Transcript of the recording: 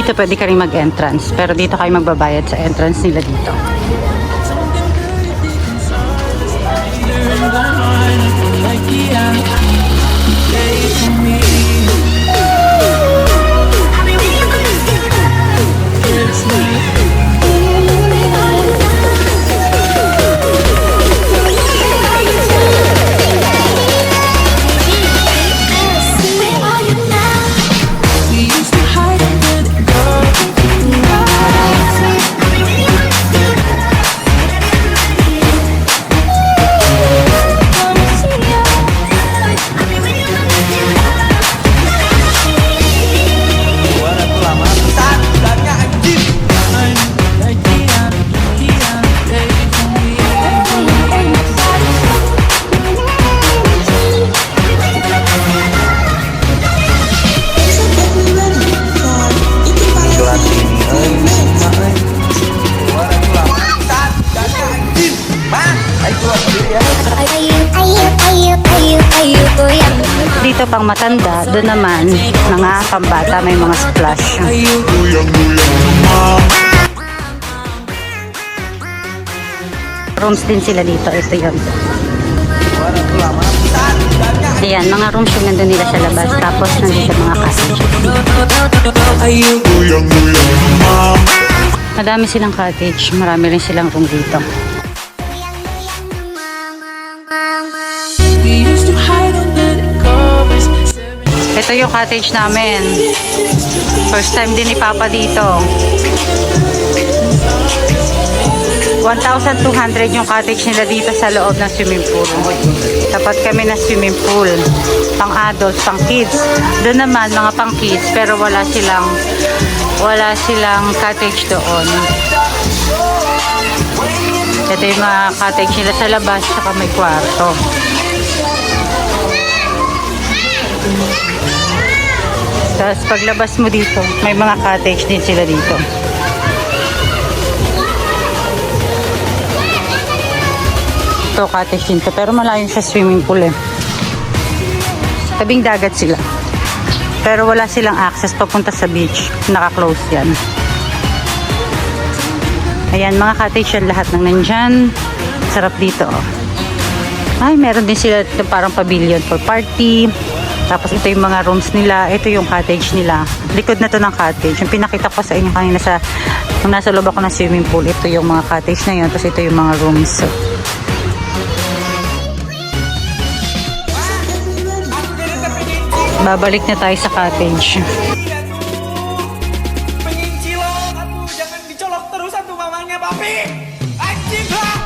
Dito pwede ka rin mag-entrance. Pero dito kayo magbabayad sa entrance nila dito. Dito pang matanda, doon naman, mga pambata, may mga splash. Rooms din sila dito. Ito yun. Ayan, mga rooms yung nandun nila sa labas. Tapos nandito mga cottage. Madami silang cottage. Marami rin silang room dito. Ito yung cottage namin. First time din ni Papa dito. 1,200 yung cottage nila dito sa loob ng swimming pool. Tapat kami ng swimming pool. Pang adults, pang kids. Doon naman mga pang kids pero wala silang wala silang cottage doon. Ito yung mga cottage nila sa labas saka may kwarto. Tapos paglabas mo dito, may mga cottage din sila dito. Ito cottage din to, pero malayo sa swimming pool eh. Tabing dagat sila. Pero wala silang access papunta sa beach. Naka-close yan. Ayan, mga cottage yan lahat ng nandyan. Sarap dito oh. Ay, meron din sila parang pavilion for party. Tapos ito yung mga rooms nila. Ito yung cottage nila. Likod na to ng cottage. Yung pinakita ko sa inyo kanina sa, nung nasa loob ako ng swimming pool, ito yung mga cottage na yun. Tapos ito yung mga rooms. Babalik na tayo sa cottage. Papi! Anjing, ha!